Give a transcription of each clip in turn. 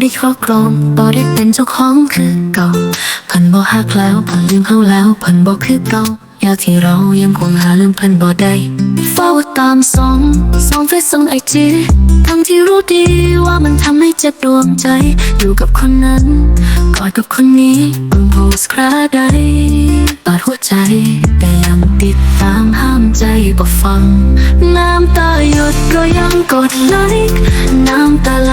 ได้ครอบครองบ่ได้เป็นเจ้าของคือเก่าพิ่นบ่ฮักแล้วพิ่นลืมเฮาแล้วพิ่นบ่คือเก่าอยากที่เรายังคงหาลืมพิ่นบ่ได้เฝ้าตามสองสองเฟซสองไอจีทั้งที่รู้ดีว่ามันทำให้เจ็บดวงใจ อยู่กับคนนั้นกอดกับคนนี้บนโพสคราใดบาดหัวใจแต่ยังติดตามห้ามใจบ่ฟัง น้ำตาหยดก็ยังกดไลค์น้ำตาไหล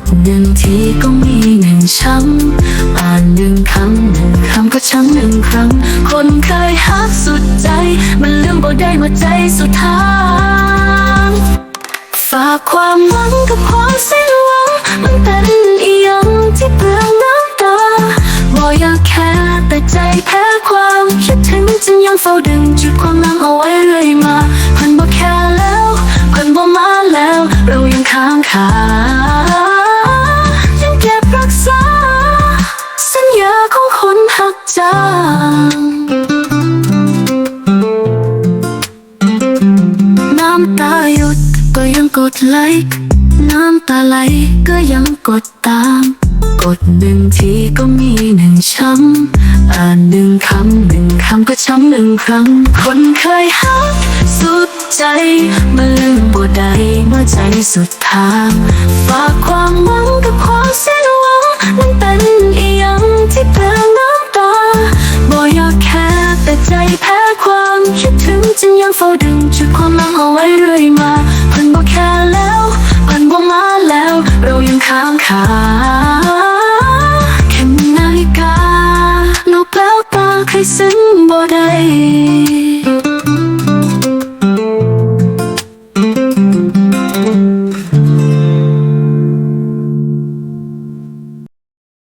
ดหนึ่งทีก็มีหนึ่งช้ำอ่านหนึ่งคำหนึ่งคำก็ช้ำหนึ่งครั้ง คนเคยฮักสุดใจ มันลืมบ่ได้หัวใจสุดทางฝากความหวังกับความสิ้นหวัง มันเป็นอีหยังที่เปลืองน้ำตาบ่อยากแค่แต่ใจแพ้ความคิดถึงจึงยังเฝ้าดึงจุดความลังเอาไว้ น้ำตาหยุดก็ยังกดไลค์น้ำตาไหลก็ยังกดตาม กดหนึ่งทีก็มีหนึ่งช้ำอ่านหนึ่งคำหนึ่งคำก็ช้ำหนึ่งครั้ง คนเคยฮักสุดใจมาลืมบ่ได้เมื่อใจสุดทางฝากความ ยังเฝ้าดึงจุดความหลังเอาไว้เรื่อยมาเพิ่นบ่แค่แล้วเพิ่นบ่มาแล้ว เรายังค้างคาแค่นาฬิกาลบแล้วตาใครซึ้งบ่ได้